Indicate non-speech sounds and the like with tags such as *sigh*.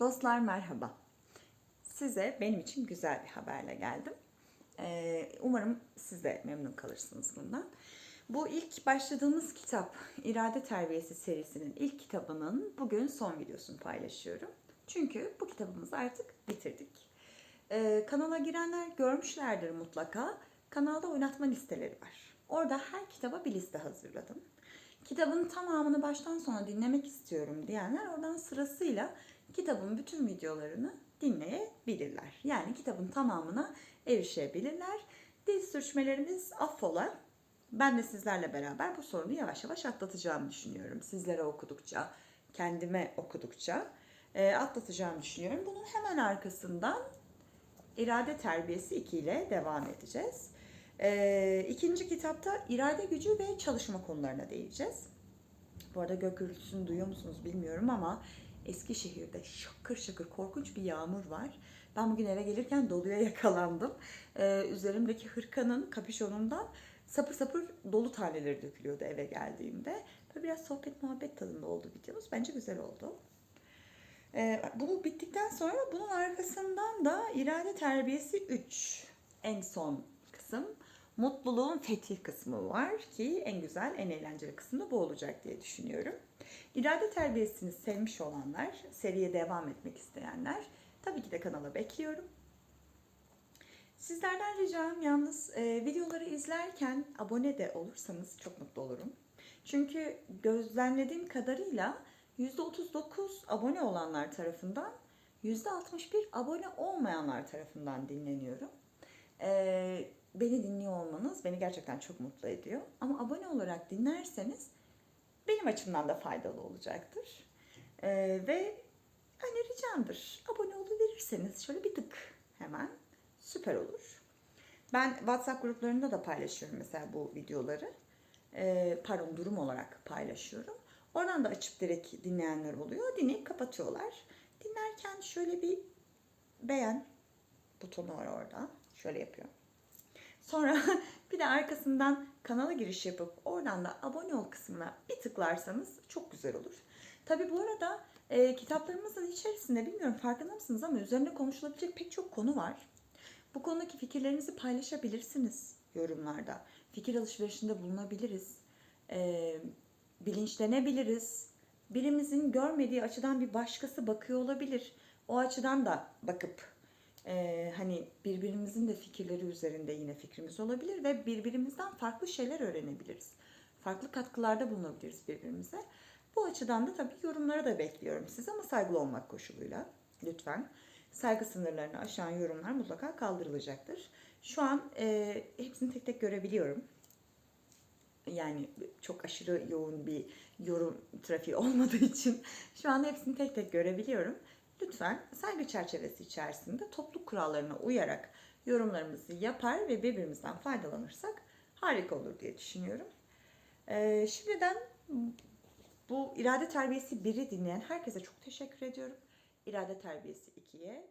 Dostlar merhaba. Size benim için güzel bir haberle geldim. Ee, umarım siz de memnun kalırsınız bundan. Bu ilk başladığımız kitap İrade Terbiyesi serisinin ilk kitabının bugün son videosunu paylaşıyorum. Çünkü bu kitabımızı artık bitirdik. Ee, kanala girenler görmüşlerdir mutlaka. Kanalda oynatma listeleri var. Orada her kitaba bir liste hazırladım. Kitabın tamamını baştan sona dinlemek istiyorum diyenler oradan sırasıyla kitabın bütün videolarını dinleyebilirler. Yani kitabın tamamına erişebilirler. Dil sürçmelerimiz affola. Ben de sizlerle beraber bu sorunu yavaş yavaş atlatacağımı düşünüyorum. Sizlere okudukça, kendime okudukça e, atlatacağımı düşünüyorum. Bunun hemen arkasından İrade Terbiyesi 2 ile devam edeceğiz. Ee, ikinci kitapta irade gücü ve çalışma konularına değineceğiz. Bu arada gök gürültüsünü duyuyor musunuz bilmiyorum ama Eskişehir'de şakır şakır korkunç bir yağmur var. Ben bugün eve gelirken doluya *laughs* yakalandım. Ee, üzerimdeki hırkanın kapüşonundan sapır sapır dolu taneleri dökülüyordu eve geldiğimde. Böyle biraz sohbet muhabbet tadında oldu videomuz. Bence güzel oldu. Ee, bu bittikten sonra bunun arkasından da irade terbiyesi 3 en son kısım. Mutluluğun fetih kısmı var ki en güzel, en eğlenceli kısım da bu olacak diye düşünüyorum. İrade terbiyesini sevmiş olanlar, seriye devam etmek isteyenler tabii ki de kanala bekliyorum. Sizlerden ricam yalnız e, videoları izlerken abone de olursanız çok mutlu olurum. Çünkü gözlemlediğim kadarıyla %39 abone olanlar tarafından, %61 abone olmayanlar tarafından dinleniyorum. E, beni dinliyor olmanız beni gerçekten çok mutlu ediyor. Ama abone olarak dinlerseniz benim açımdan da faydalı olacaktır. E, ve hani ricamdır abone oluverirseniz şöyle bir tık hemen süper olur. Ben WhatsApp gruplarında da paylaşıyorum mesela bu videoları. Ee, pardon durum olarak paylaşıyorum. Oradan da açıp direkt dinleyenler oluyor. Dinleyip kapatıyorlar. Dinlerken şöyle bir beğen butonu var orada. Şöyle yapıyor. Sonra *laughs* bir de arkasından kanala giriş yapıp oradan da abone ol kısmına bir tıklarsanız çok güzel olur. Tabi bu arada e, kitaplarımızın içerisinde bilmiyorum farkında mısınız ama üzerinde konuşulabilecek pek çok konu var. Bu konudaki fikirlerinizi paylaşabilirsiniz yorumlarda. Fikir alışverişinde bulunabiliriz. E, bilinçlenebiliriz. Birimizin görmediği açıdan bir başkası bakıyor olabilir. O açıdan da bakıp e, hani birbirimizin de fikirleri üzerinde yine fikrimiz olabilir ve birbirimizden farklı şeyler öğrenebiliriz. Farklı katkılarda bulunabiliriz birbirimize. Bu açıdan da tabii yorumlara da bekliyorum siz ama saygılı olmak koşuluyla lütfen. Saygı sınırlarını aşan yorumlar mutlaka kaldırılacaktır. Şu an e, hepsini tek tek görebiliyorum. Yani çok aşırı yoğun bir yorum trafiği *laughs* olmadığı için şu an hepsini tek tek görebiliyorum. Lütfen saygı çerçevesi içerisinde topluluk kurallarına uyarak yorumlarımızı yapar ve birbirimizden faydalanırsak harika olur diye düşünüyorum. Ee, şimdiden bu irade terbiyesi 1'i dinleyen herkese çok teşekkür ediyorum. İrade terbiyesi 2'ye